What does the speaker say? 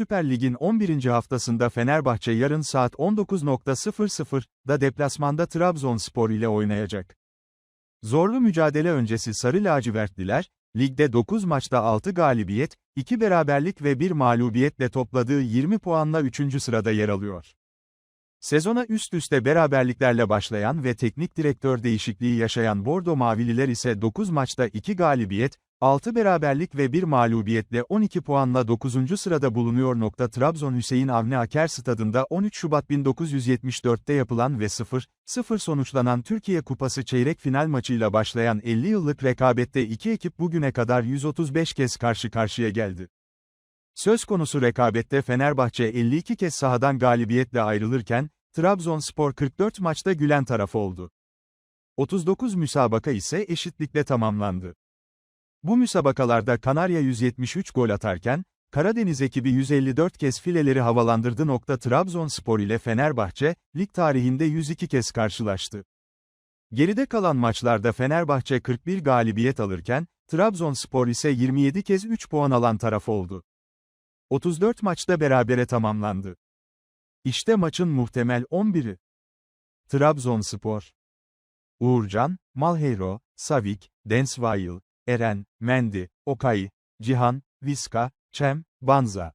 Süper Lig'in 11. haftasında Fenerbahçe yarın saat 19.00'da deplasmanda Trabzonspor ile oynayacak. Zorlu mücadele öncesi Sarı Lacivertliler, ligde 9 maçta 6 galibiyet, 2 beraberlik ve 1 mağlubiyetle topladığı 20 puanla 3. sırada yer alıyor. Sezona üst üste beraberliklerle başlayan ve teknik direktör değişikliği yaşayan Bordo Mavililer ise 9 maçta 2 galibiyet, 6 beraberlik ve 1 mağlubiyetle 12 puanla 9. sırada bulunuyor. Nokta Trabzon Hüseyin Avni Aker Stadında 13 Şubat 1974'te yapılan ve 0-0 sonuçlanan Türkiye Kupası çeyrek final maçıyla başlayan 50 yıllık rekabette iki ekip bugüne kadar 135 kez karşı karşıya geldi. Söz konusu rekabette Fenerbahçe 52 kez sahadan galibiyetle ayrılırken, Trabzonspor 44 maçta gülen taraf oldu. 39 müsabaka ise eşitlikle tamamlandı. Bu müsabakalarda Kanarya 173 gol atarken, Karadeniz ekibi 154 kez fileleri havalandırdı. Nokta Trabzonspor ile Fenerbahçe, lig tarihinde 102 kez karşılaştı. Geride kalan maçlarda Fenerbahçe 41 galibiyet alırken, Trabzonspor ise 27 kez 3 puan alan taraf oldu. 34 maçta berabere tamamlandı. İşte maçın muhtemel 11'i. Trabzonspor. Uğurcan, Malheiro, Savik, Densvail, Eren, Mendi, Okay, Cihan, Viska, Çem, Banza.